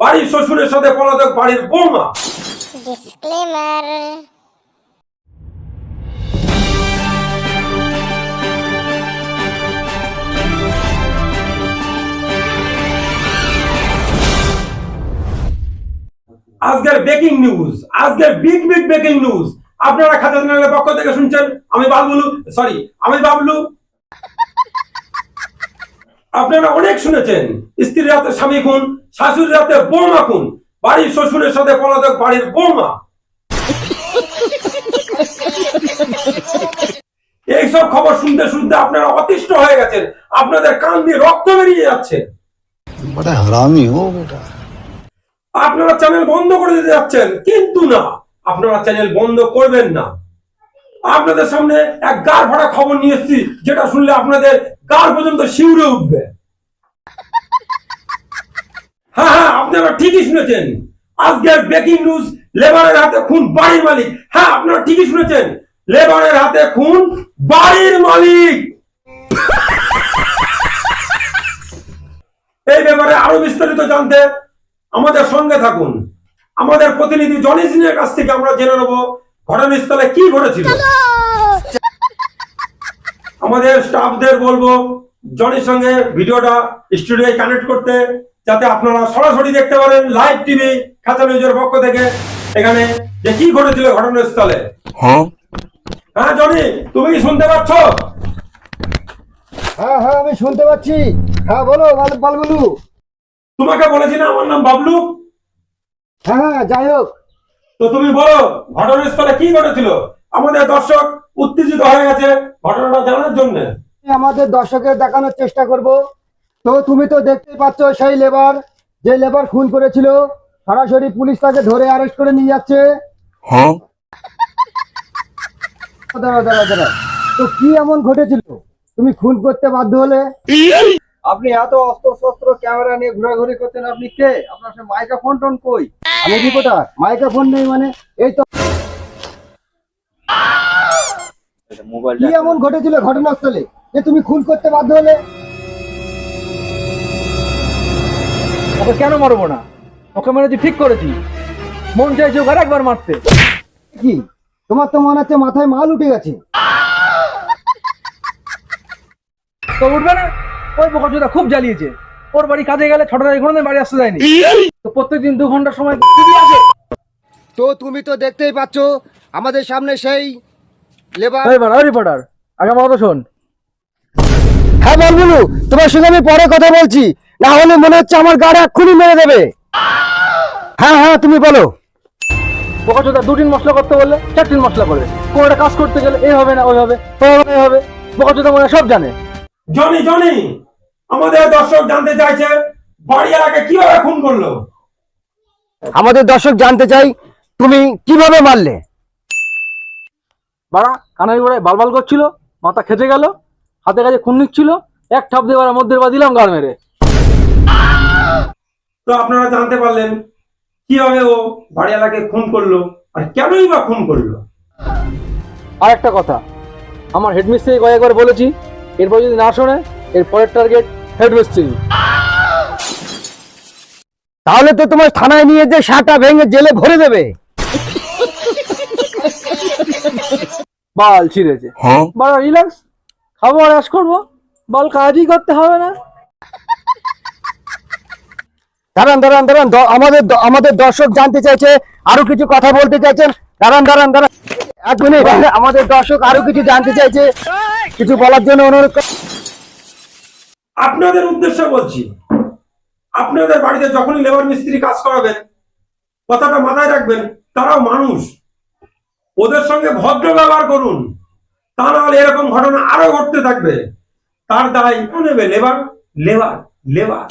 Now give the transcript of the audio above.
বাড়ির শ্বশুরের সাথে পলাতক বাড়ির বৌমা. আজকের ব্রেকিং নিউজ আজকের বিগ বিগ ব্রেকিং নিউজ আপনারা খাতা চ্যানেলের পক্ষ থেকে শুনছেন আমি বাবলু সরি আমি বাবলু। আপনারা অনেক শুনেছেন স্ত্রীর হাতে স্বামী খুন শাশুড়ির হাতে বৌমা খুন বাড়ির শ্বশুরের সাথে পলাতক বাড়ির বৌমা। এইসব খবর শুনতে শুনতে আপনারা অতিষ্ঠ হয়ে গেছেন আপনাদের কান দিয়ে রক্ত বেরিয়ে যাচ্ছে। আপনারা চ্যানেল বন্ধ করে দিতে যাচ্ছেন কিন্তু না আপনারা চ্যানেল বন্ধ করবেন না। আপনাদের সামনে এক গার ভরা খবর নিয়ে এসছি যেটা শুনলে আপনাদের গার পর্যন্ত শিউরে উঠবে। আপনারা ঠিকই শুনেছেন। আজকের ব্রেকিং নিউজ লেবারের হাতে খুন, বাড়ির মালিক। হ্যাঁ আপনারা ঠিকই শুনেছেন। লেবারের হাতে খুন, বাড়ির মালিক। এই ব্যাপারে আরও বিস্তারিত জানতে আমাদের সঙ্গে থাকুন। আমাদের প্রতিনিধি জনি কাছ থেকে আমরা জেনে নেব ঘটনাস্থলে কি ঘটেছিল। আমাদের স্টাফদের বলব জনির সঙ্গে ভিডিওটা স্টুডিওয়ে কানেক্ট করতে। যাতে আপনারা সরাসরি দেখতে পারেন লাইভ টিভি খাতা নিউজের পক্ষ থেকে। এখানে যে কি ঘটেছিল ঘটনাস্থলে। हाँ হ্যাঁ জনি তুমি কি শুনতে পাচ্ছ? হ্যাঁ হ্যাঁ আমি শুনতে পাচ্ছি। হ্যাঁ বলো বাল বালগুলু তোমাকে বলেছি না আমার নাম বাবলু? হ্যাঁ হ্যাঁ যাই হোক। তো তুমি বলো ঘটনাস্থলে কি ঘটেছিল? আমাদের দর্শক উত্তেজিত হয়ে গেছে ঘটনাটা জানার জন্য। আমাদের দর্শকের দেখানোর চেষ্টা করব। তো তুমি তো দেখতেই পাচ্ছ সেই লেবার যে লেবার খুন করেছিল সরাসরি পুলিশ তাকে ধরে অ্যারেস্ট করে নিয়ে যাচ্ছে। দাঁড়া দাঁড়া দাঁড়া তো কি এমন ঘটেছিল? তুমি খুন করতে বাধ্য হলে? আপনি এত অস্ত্র শস্ত্র ক্যামেরা নিয়ে ঘোরাঘুরি করতেন আপনি কে? আপনার সে মাইক্রোফোন টোন কই? আমি রিপোর্টার মাইক্রোফোন নেই মানে? এই তো কি এমন ঘটেছিল ঘটনাস্থলে যে তুমি খুন করতে বাধ্য হলে? ওকে কেন মারবো না? ওকে মেরেছি ঠিক করেছি। মন চাইছে ওকে একবার মারতে। কি? তোমার তো মনে হচ্ছে মাথায় মাল উঠে গেছে। তো উঠবে না? ওই বকরচোদা খুব জ্বালিয়েছে। ওর বাড়ি কাজে গেলে ছটা থেকে কোনোদিন বাড়ি আসতে যায়নি। তো প্রত্যেকদিন দু ঘণ্টা সময় আছে। তো তুমি তো দেখতেই পাচ্ছ আমাদের সামনে সেই লেবার রিপোর্টার আগে আমার কথা শোন। হ্যাঁ বলবুলু তোমার সঙ্গে আমি পরে কথা বলছি। না হলে মনে হচ্ছে আমার গাড়ি এক্ষুনি মেরে দেবে। হ্যাঁ হ্যাঁ তুমি বলো। বকরচোদা দুটিন মশলা করতে বললে চারটিন মশলা করে কোনো একটা কাজ করতে গেলে এই হবে না ওই হবে ওই হবে বকরচোদা মনে হয় সব জানে। জনি জনি আমাদের দর্শক জানতে চাইছে বাড়ি এলাকায় কীভাবে খুন করল? আমাদের দর্শক জানতে চাই তুমি কীভাবে মারলে? বাড়া কানাই গোড়ায় বালবাল করছিল মাথা খেতে গেল হাতে কাছে খুন নিচ্ছিল এক ঠাপ দিয়ে বাড়া মধ্যে বা দিলাম গাড় মেরে। তো আপনারা জানতে পারলেন কীভাবে ও বাড়ি এলাকায় খুন করল আর কেনই বা খুন করল? আর একটা কথা আমার হেডমিস্ত্রি কয়েকবার বলেছি এরপর যদি না শোনে এর পরের টার্গেট হেডমিস্ত্রি তাহলে তো তোমার থানায় নিয়ে যে সাটা ভেঙে জেলে ভরে দেবে। বাল ছিঁড়েছে। हाँ বাড়া রিল্যাক্স খাব আর করব। বল কাজই করতে হবে না। দাঁড়ান দাঁড়ান দাঁড়ান। আমাদের আমাদের দর্শক জানতে চাইছে, আরও কিছু কথা বলতে চাইছেন। দাঁড়ান দাঁড়ান দাঁড়ান। এক মিনিট। আমাদের দর্শক আরও কিছু জানতে চাইছে। কিছু বলার জন্য অনুরোধ আপনাদের উদ্দেশ্যে বলছি, আপনাদের বাড়িতে যখনই লেবার মিস্ত্রি কাজ করাবেন, কথাটা মাথায় রাখবেন, তারাও মানুষ। ওদের সঙ্গে ভদ্র ব্যবহার করুন, তা নাহলে এরকম ঘটনা আরও ঘটতে থাকবে। তার দায় নেবে? Labour labour labour